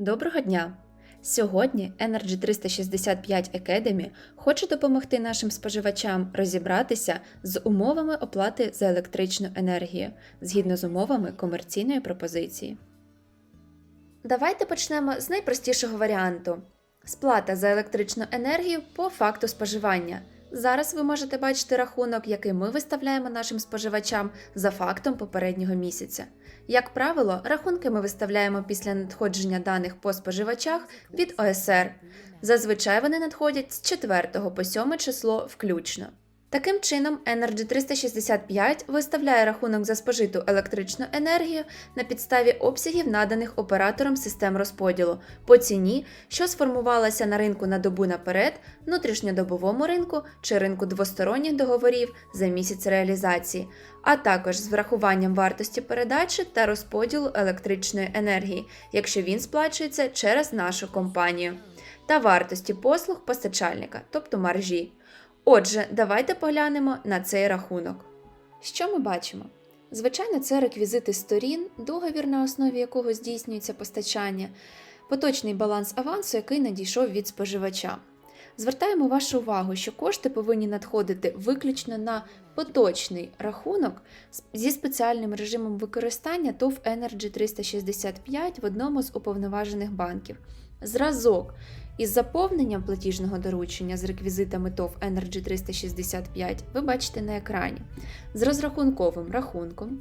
Доброго дня! Сьогодні Energy 365 Academy хоче допомогти нашим споживачам розібратися з умовами оплати за електричну енергію згідно з умовами комерційної пропозиції. Давайте почнемо з найпростішого варіанту: сплата за електричну енергію по факту споживання. Зараз ви можете бачити рахунок, який ми виставляємо нашим споживачам за фактом попереднього місяця. Як правило, рахунки ми виставляємо після надходження даних по споживачах від ОСР. Зазвичай вони надходять з 4 по 7 число включно. Таким чином, Energy 365 виставляє рахунок за спожиту електричну енергію на підставі обсягів, наданих оператором систем розподілу, по ціні, що сформувалася на ринку на добу наперед, внутрішньодобовому ринку чи ринку двосторонніх договорів за місяць реалізації, а також з врахуванням вартості передачі та розподілу електричної енергії, якщо він сплачується через нашу компанію, та вартості послуг постачальника, тобто маржі. Отже, давайте поглянемо на цей рахунок. Що ми бачимо? Звичайно, це реквізити сторін, договір, на основі якого здійснюється постачання, поточний баланс авансу, який надійшов від споживача. Звертаємо вашу увагу, що кошти повинні надходити виключно на поточний рахунок зі спеціальним режимом використання ТОВ Energy 365 в одному з уповноважених банків. Зразок із заповненням платіжного доручення з реквізитами ТОВ Energy 365 ви бачите на екрані з розрахунковим рахунком,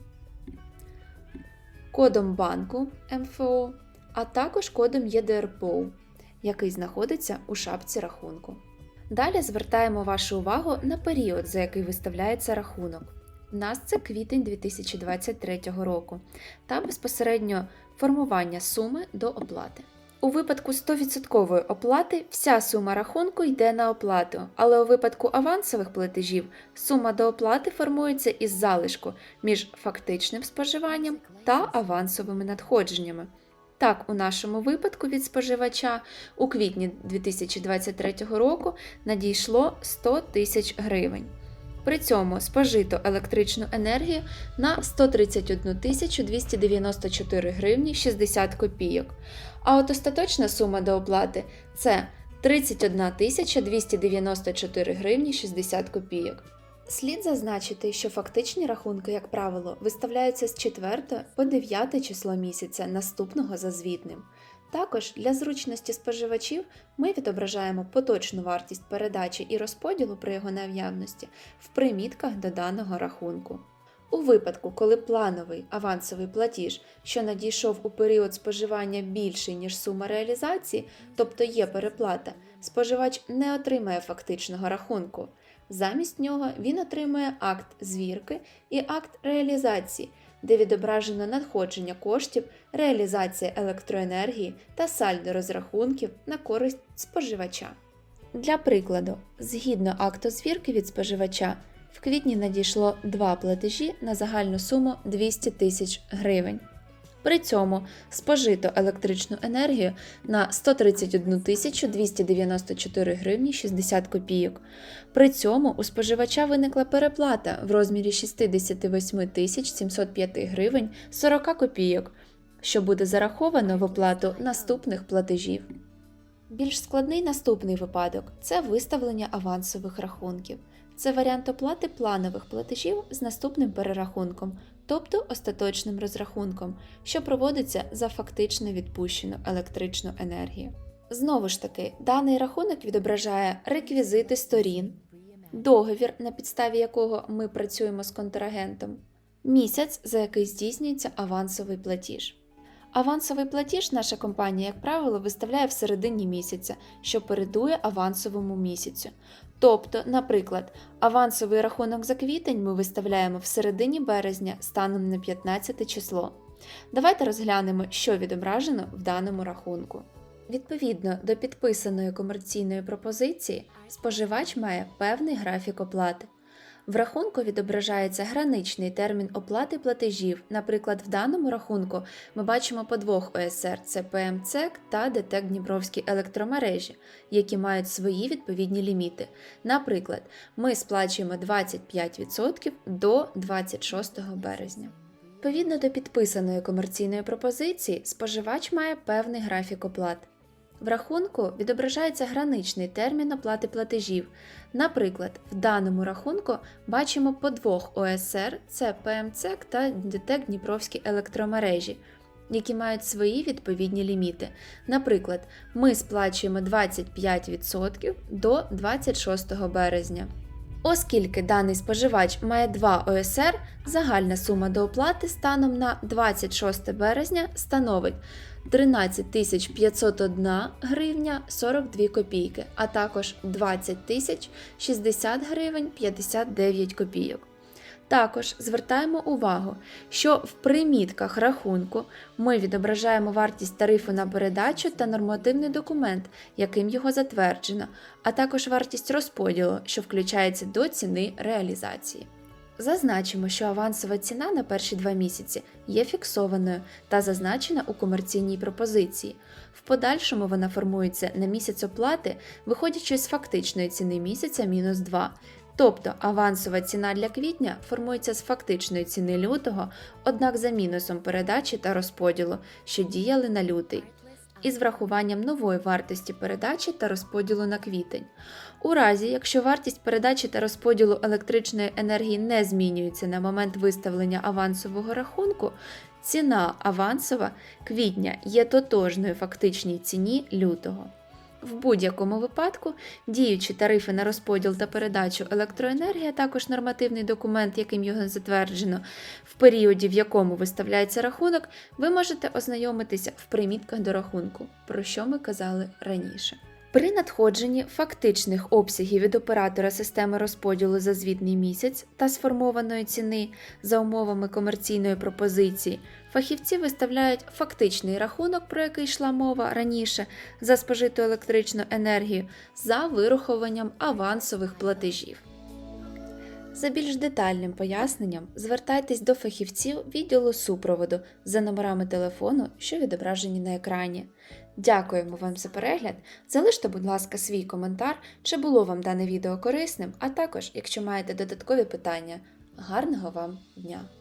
кодом банку МФО, а також кодом ЄДРПО, який знаходиться у шапці рахунку. Далі звертаємо вашу увагу на період, за який виставляється рахунок. У нас це квітень 2023 року та безпосередньо формування суми до оплати. У випадку 100% оплати вся сума рахунку йде на оплату, але у випадку авансових платежів сума до оплати формується із залишку між фактичним споживанням та авансовими надходженнями. Так, у нашому випадку від споживача у квітні 2023 року надійшло 100 тисяч гривень. При цьому спожито електричну енергію на 131 тисячу 294 гривні 60 копійок. А от остаточна сума до оплати це 31 294 гривні 60 копійок. Слід зазначити, що фактичні рахунки, як правило, виставляються з 4 по 9 число місяця наступного за звітним. Також для зручності споживачів ми відображаємо поточну вартість передачі і розподілу при його наявності в примітках до даного рахунку. У випадку, коли плановий авансовий платіж, що надійшов у період споживання більший, ніж сума реалізації, тобто є переплата, споживач не отримає фактичного рахунку. Замість нього він отримує акт звірки і акт реалізації, де відображено надходження коштів, реалізація електроенергії та сальдо розрахунків на користь споживача. Для прикладу, згідно акту звірки від споживача, в квітні надійшло два платежі на загальну суму 200 тисяч гривень. При цьому спожито електричну енергію на 131 294 гривні 60 копійок. При цьому у споживача виникла переплата в розмірі 68 705 гривень 40 копійок, що буде зараховано в оплату наступних платежів. Більш складний наступний випадок це виставлення авансових рахунків. Це варіант оплати планових платежів з наступним перерахунком, тобто остаточним розрахунком, що проводиться за фактично відпущену електричну енергію. Знову ж таки, даний рахунок відображає реквізити сторін, договір, на підставі якого ми працюємо з контрагентом, місяць, за який здійснюється авансовий платіж. Авансовий платіж наша компанія, як правило, виставляє в середині місяця, що передує авансовому місяцю. Тобто, наприклад, авансовий рахунок за квітень ми виставляємо в середині березня станом на 15 число. Давайте розглянемо, що відображено в даному рахунку. Відповідно до підписаної комерційної пропозиції, споживач має певний графік оплати. В рахунку відображається граничний термін оплати платежів. Наприклад, в даному рахунку ми бачимо по двох ОСР це ПМЦЕК та ДТЕК Дніпровські електромережі, які мають свої відповідні ліміти. Наприклад, ми сплачуємо 25% до 26 березня. Відповідно до підписаної комерційної пропозиції, споживач має певний графік оплат. В рахунку відображається граничний термін оплати платежів. Наприклад, в даному рахунку бачимо по двох ОСР це ПМЦК та ДТЕК Дніпровські електромережі, які мають свої відповідні ліміти. Наприклад, ми сплачуємо 25% до 26 березня. Оскільки даний споживач має два ОСР, загальна сума до оплати станом на 26 березня становить 13 501 гривня 42 копійки, а також 20 тисяч 60 гривень 59 копійок. Також звертаємо увагу, що в примітках рахунку ми відображаємо вартість тарифу на передачу та нормативний документ, яким його затверджено, а також вартість розподілу, що включається до ціни реалізації. Зазначимо, що авансова ціна на перші два місяці є фіксованою та зазначена у комерційній пропозиції. В подальшому вона формується на місяць оплати, виходячи з фактичної ціни місяця мінус 2. Тобто авансова ціна для квітня формується з фактичної ціни лютого, однак за мінусом передачі та розподілу, що діяли на лютий, із врахуванням нової вартості передачі та розподілу на квітень. У разі, якщо вартість передачі та розподілу електричної енергії не змінюється на момент виставлення авансового рахунку, ціна авансова квітня є тотожною фактичній ціні лютого. В будь-якому випадку діючі тарифи на розподіл та передачу електроенергії, а також нормативний документ, яким його затверджено, в періоді, в якому виставляється рахунок, ви можете ознайомитися в примітках до рахунку, про що ми казали раніше. При надходженні фактичних обсягів від оператора системи розподілу за звітний місяць та сформованої ціни за умовами комерційної пропозиції, фахівці виставляють фактичний рахунок, про який йшла мова раніше, за спожиту електричну енергію, за вирахуванням авансових платежів. За більш детальним поясненням звертайтесь до фахівців відділу супроводу за номерами телефону, що відображені на екрані. Дякуємо вам за перегляд. Залиште, будь ласка, свій коментар, чи було вам дане відео корисним, а також, якщо маєте додаткові питання. Гарного вам дня!